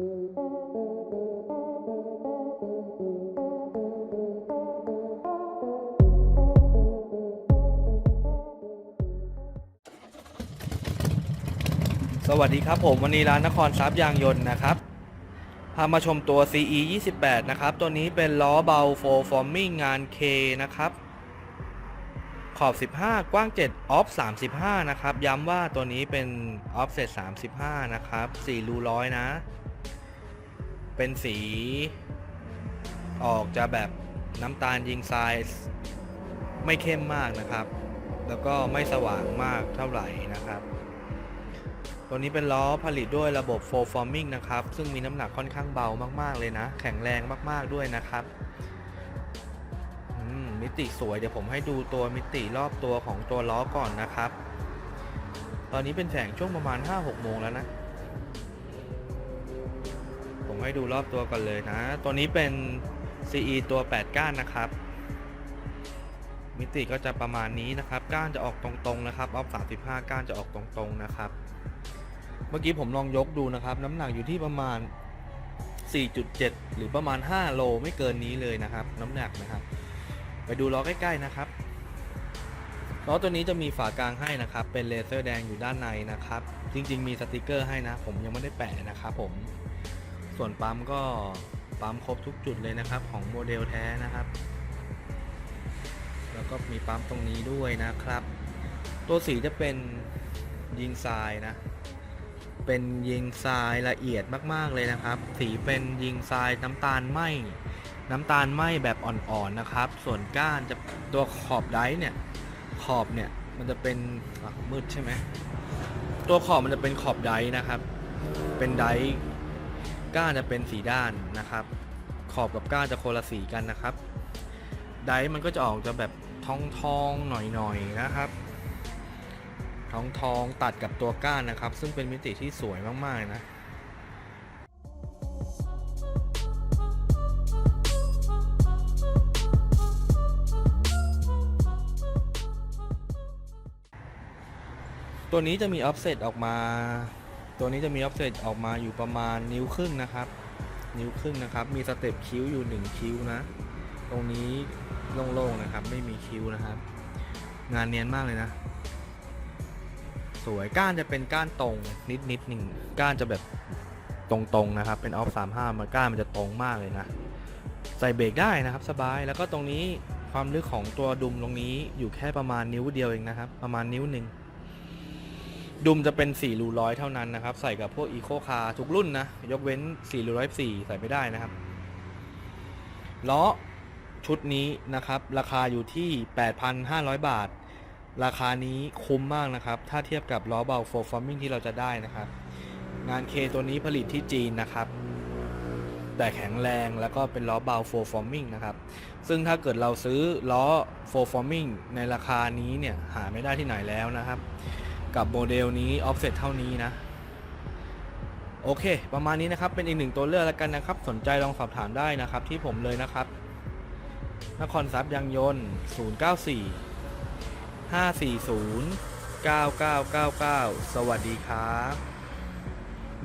สวัสดีครับผมวันนี้ร้านนครทรัพย์ยางยนต์นะครับ พามาชมตัว CE 28นะครับ ตัวนี้เป็นล้อเบา Full Forming งาน K นะครับ ขอบ 15 กว้าง 7 ออฟ 35 นะครับ ย้ำว่าตัวนี้เป็น Offset 35 นะครับ 4 รูร้อยนะ เป็นสี ออกจะแบบน้ำตาลยิงทรายไม่เข้มมากนะครับ แล้วก็ไม่สว่างมากเท่าไหร่นะครับ ตัวนี้เป็นล้อผลิตด้วยระบบ Full Forming นะครับ ซึ่งมีน้ำหนักค่อนข้างเบามาก ๆ เลยนะ แข็งแรงมาก ๆ ด้วยนะครับมมิติสวย เดี๋ยวผมให้ดูตัวมิติรอบตัวของตัวล้อก่อนนะครับ ตอนนี้เป็นแสงช่วงประมาณ 5-6 โมงแล้วนะ ผมให้ดูรอบตัวก่อนเลยนะ ตัวนี้เป็น CE ตัว 8 ก้านนะครับ มิติก็จะประมาณนี้นะครับ ก้านจะออกตรงๆนะครับออฟ35 ก้านจะออกตรงๆนะครับ เมื่อกี้ผมลองยกดูนะครับ น้ำหนักอยู่ที่ประมาณ 4.7 หรือประมาณ 5 โลไม่เกินนี้เลยนะครับ น้ำหนักนะครับ ไปดูล้อใกล้ๆนะครับล้อตัวนี้จะมีฝากลางให้นะครับ เป็นเลเซอร์แดงอยู่ด้านในนะครับ จริง ๆ มีสติกเกอร์ให้นะ ผมยังไม่ได้แปะนะครับผม ส่วนปั๊มก็ปั๊มครบทุกจุดเลยนะครับ ของโมเดลแท้นะครับ แล้วก็มีปั๊มตรงนี้ด้วยนะครับ ตัวสีจะเป็นยิงทรายนะ เป็นยิงทรายละเอียดมากๆเลยนะครับ สีเป็นยิงทรายน้ำตาลไหมน้ำตาลไหมแบบอ่อนๆนะครับ ส่วนก้านจะตัวขอบไดเนี่ยขอบเนี่ยมันจะเป็นมืดใช่ไหมตัวขอบมันจะเป็นขอบไดนะครับ เป็นได ก้านจะเป็นสีด้านนะครับ ขอบกับก้านจะคนละสีกันนะครับ ไดมันก็จะออกจะแบบทองทองหน่อยๆนะครับ ทองทองตัดกับตัวก้านนะครับ ซึ่งเป็นมิติที่สวยมากๆนะตัวนี้จะมีออฟเซตออกมา ตัวนี้จะมีออฟเซตออกมาอยู่ประมาณนิ้วครึ่งนะครับ นิ้วครึ่งนะครับ มีสเต็ปคิ้วอยู่ 1 คิ้วนะ ตรงนี้โล่งๆนะครับ ไม่มีคิ้วนะครับ งานเนียนมากเลยนะ สวยก้านจะเป็นก้านตรงนิดนิดหนึ่งก้านจะแบบตรงๆนะครับ เป็นออฟสามห้ามันก้านมันจะตรงมากเลยนะ ใส่เบรกได้นะครับ สบายแล้วก็ตรงนี้ความลึกของตัวดุมตรงนี้อยู่แค่ประมาณนิ้วเดียวเองนะครับ ประมาณนิ้วหนึ่ง ดุมจะเป็น4รูร้อยเท่านั้นนะครับ ใส่กับพวกอีโคคาทุกรุ่นนะ ยกเว้น4รูร้อยสี่ใส่ไม่ได้นะครับล้อชุดนี้นะครับ ราคาอยู่ที่ 8,500 บาท ราคานี้คุ้มมากนะครับ ถ้าเทียบกับล้อเบา Full Forming ที่เราจะได้นะครับ งาน K ตัวนี้ผลิตที่จีนนะครับ แต่แข็งแรงแล้วก็เป็นล้อเบา Full Forming นะครับ ซึ่งถ้าเกิดเราซื้อล้อ Full Forming ในราคานี้เนี่ยหาไม่ได้ที่ไหนแล้วนะครับ กับโมเดลนี้ออฟเซตเท่านี้นะ โอเค ประมาณนี้นะครับ เป็นอีกหนึ่งตัวเลือกแล้วกันนะครับ สนใจลองสอบถามได้นะครับ ที่ผมเลยนะครับ นครทรัพย์ยางยนต์ 094 540 9999 สวัสดีครับ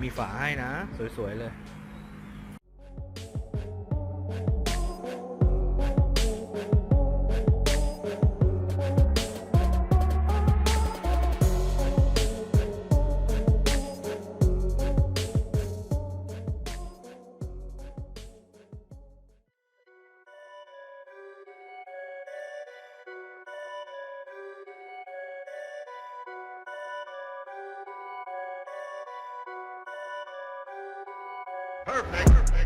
มีฝาให้นะ สวย ๆ เลย Perfect. Perfect.